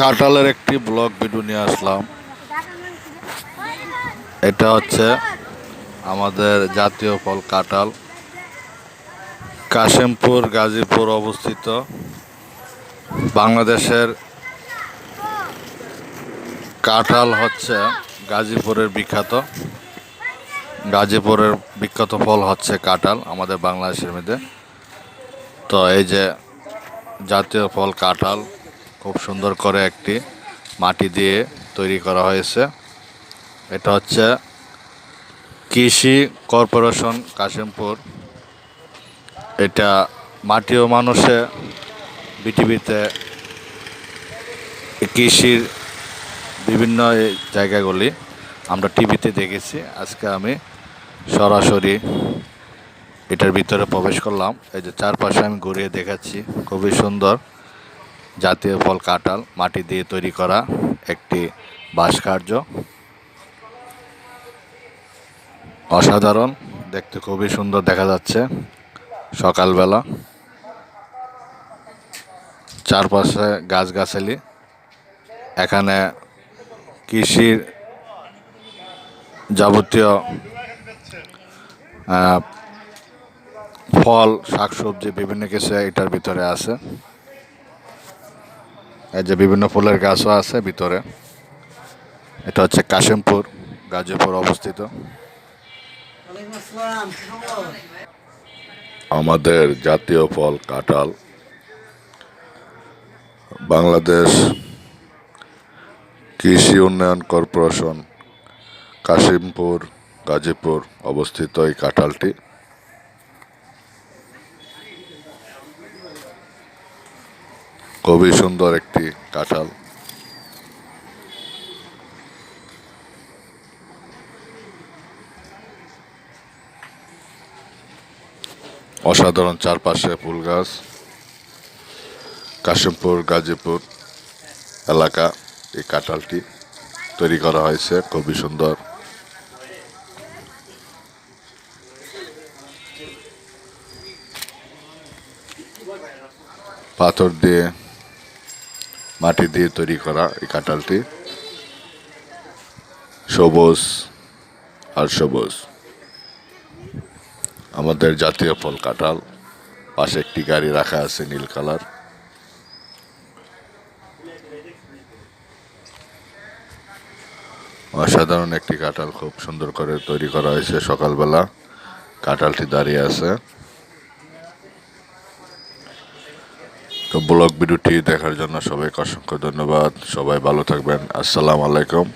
কাঁঠালের একটি blog video নিয়ে আসলাম। এটা হচ্ছে আমাদের জাতীয় ফল কাঁঠাল। কাশিমপুর, গাজীপুর অবস্থিত। বাংলাদেশের কাঁঠাল হচ্ছে গাজীপুরের বিখ্যাত। গাজীপুরের বিখ্যাত ফল হচ্ছে কাঁঠাল আমাদের বাংলাদেশের মধ্যে। তো এই যে জাতীয় ফল কাঁঠাল খুব সুন্দর করে একটি মাটি দিয়ে তৈরি করা হয়েছে। এটা হচ্ছে কৃষি কর্পোরেশন কাশিমপুর। এটা মাটি ও মানুষে বিটিভিতে কৃষির বিভিন্ন জায়গাগুলি আমরা টিভিতে দেখেছি। আজকে আমি সরাসরি এটার ভিতরে প্রবেশ করলাম। এই যে চারপাশে আমি ঘুরিয়ে দেখাচ্ছি। খুবই সুন্দর জাতীয় ফল কাঁঠাল মাটি দিয়ে তৈরি করা একটি ভাস্কর্য। অসাধারণ, দেখতে খুবই সুন্দর দেখা যাচ্ছে সকালবেলা। চারপাশে গাছগাছালি। এখানে কৃষির যাবতীয় ফল, শাকসবজি, বিভিন্ন কিছু এটার ভিতরে আছে। এই যে বিভিন্ন ফুলের গাছও আছে ভিতরে। এটা হচ্ছে কাশিমপুর, গাজীপুর অবস্থিত। আমাদের জাতীয় ফল কাঁঠাল। বাংলাদেশ কৃষি উন্নয়ন কর্পোরেশন কাশিমপুর, গাজীপুর অবস্থিত এই কাঁঠালটি। খুবই সুন্দর একটি কাঁঠাল। অসাধারণ চারপাশে ফুল গাছ। কাশিমপুর, গাজীপুর এলাকা এই কাঁঠালটি তৈরি করা হয়েছে, খুবই সুন্দর। পাথর দিয়ে মাটি দিয়ে তৈরি করা এই কাঁঠালটি। সবুজ আর সবুজ। আমাদের জাতীয় ফল কাঁঠাল। পাশে একটি গাড়ি রাখা আছে নীল কালার। অসাধারণ একটি কাঁঠাল খুব সুন্দর করে তৈরি করা হয়েছে সকালবেলা। কাঁঠালটি দাঁড়িয়ে আছে। তো ব্লগ ভিডিওটি দেখার জন্য সবাইকে অসংখ্য ধন্যবাদ। সবাই ভালো থাকবেন। আসসালামু আলাইকুম।